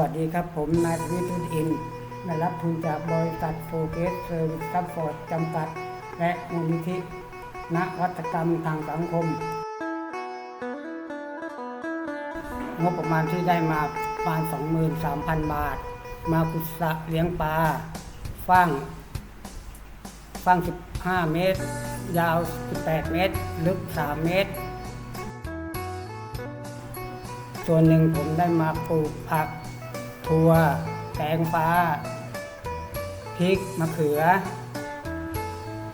วัสดีครับ ผมนายวิทุนอินได้รับทุนจากบริษัทโฟเกสเซอร์วิสซัพพอร์ตจำกัด และมูลนิธินวัตกรรมทางสังคม งบประมาณที่ได้มาประมาณ 23,000 บาท มากุศะเลี้ยงปลาฟังฟัง15 เมตร ยาว 18 เมตร ลึก 3 เมตร ส่วนหนึ่งผมได้มาปลูกผัก ถั่วแตงฟ้าพริกมะเขือ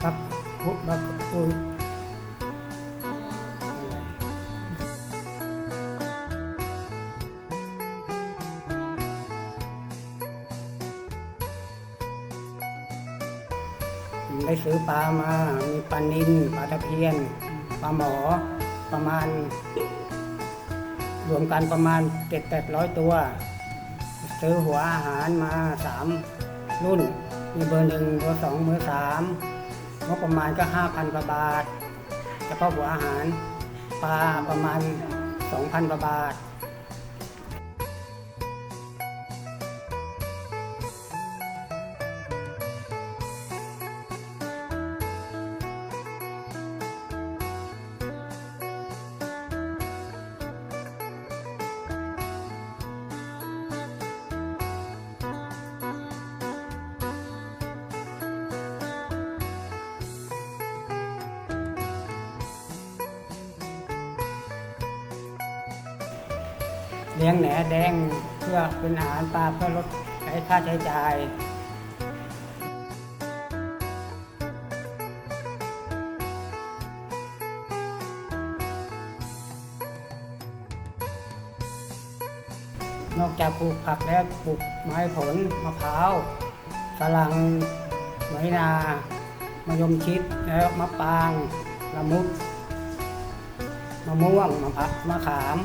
ผักพุมะกรูได้ซื้อปลามา มีปลานิลปลาตะเพียน ปลาหมอ ประมาณ รวมกันประมาณเจ็ดแปดร้อยตัว ซื้อหัวอาหารมาสามรุ่น มีเบอร์หนึ่งเบอร์สองเบอร์สามงบประมาณก็ห้าพันกว่าบาทเฉพาะหัวอาหารปลาประมาณสองพันกว่าบาท เลี้ยงแหนแดงเพื่อเป็นอาหารปลาเพื่อลดใช้ค่าใช้จ่ายนอกจากปลูกผักแล้วปลูกไม้ผลมะพร้าวฝรั่งไม้นามะยมชิดแล้วมะปรางละมุดมะม่วงมะพร้าวมะขาม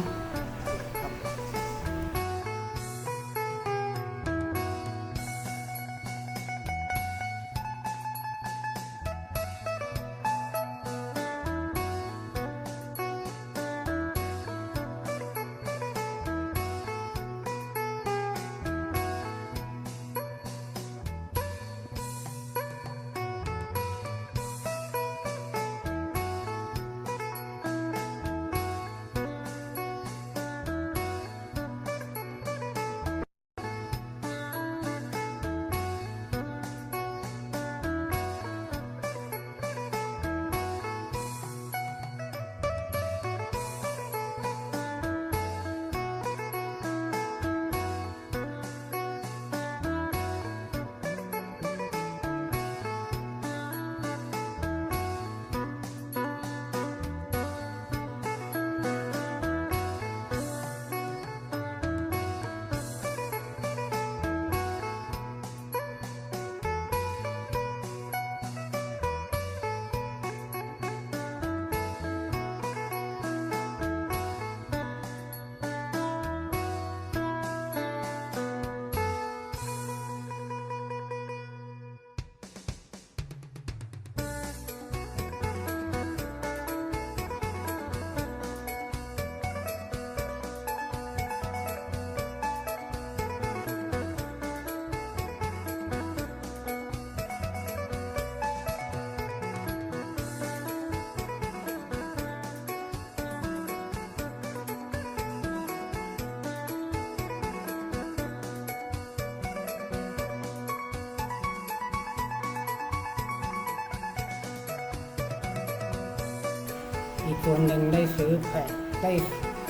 อีกส่วนหนึ่งได้ซื้อแผงได้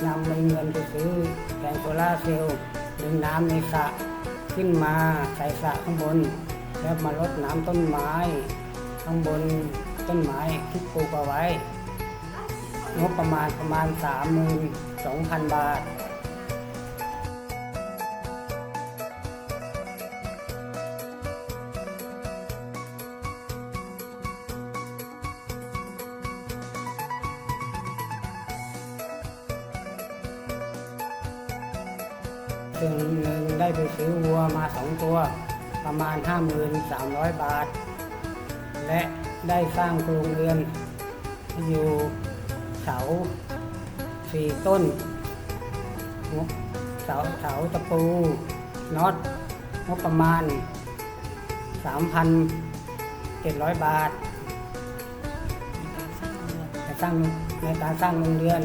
นำเงินไปซื้อแผงโซล่าเซลล์ดึงน้ำในสระขึ้นมาใส่สระข้างบน แล้วมาลดน้ำต้นไม้ ข้างบนต้นไม้ที่ปลูกเอาไว้งบประมาณประมาณ 32,000 บาท ซึ่งหนึ่งได้ไปซื้อวัวมาสองตัว ประมาณ 5,300 บาท และได้สร้างโครงเรือน อยู่เสาสี่ต้นเสาเสาตะปูน็อตงบประมาณ 3,700 บาทในสร้างในการสร้างโรงเรือน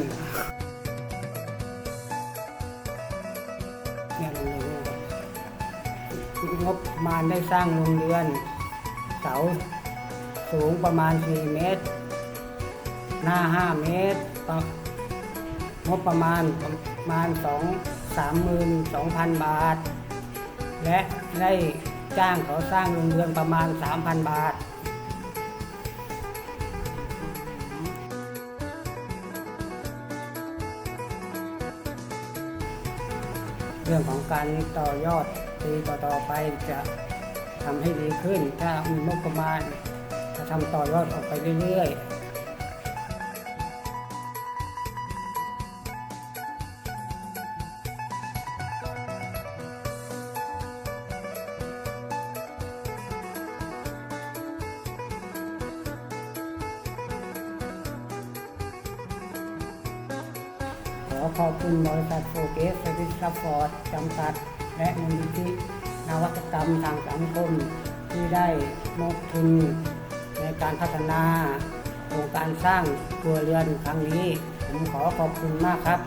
งบประมาณได้สร้างโรงเรือน เสาสูงประมาณ 4 เมตร หน้า 5 เมตร งบประมาณประมาณ 2 32,000 บาท และได้จ้างเขาสร้างโรงเรือนประมาณ 3,000 บาทเรื่องของการต่อยอด ปีต่อๆไปจะทำให้ดีขึ้น ถ้ามีงบประมาณจะทำต่อยอดออกไปเรื่อยๆขอขอบคุณบริษัทโฟเกสเซอร์วิสซัพพอร์ตจำกัด และมูลนิธินวัตกรรมทางสังคม ที่ได้มอบทุนในการพัฒนาโครงการสร้างครัวเรือนครั้งนี้ ผมขอขอบคุณมากครับ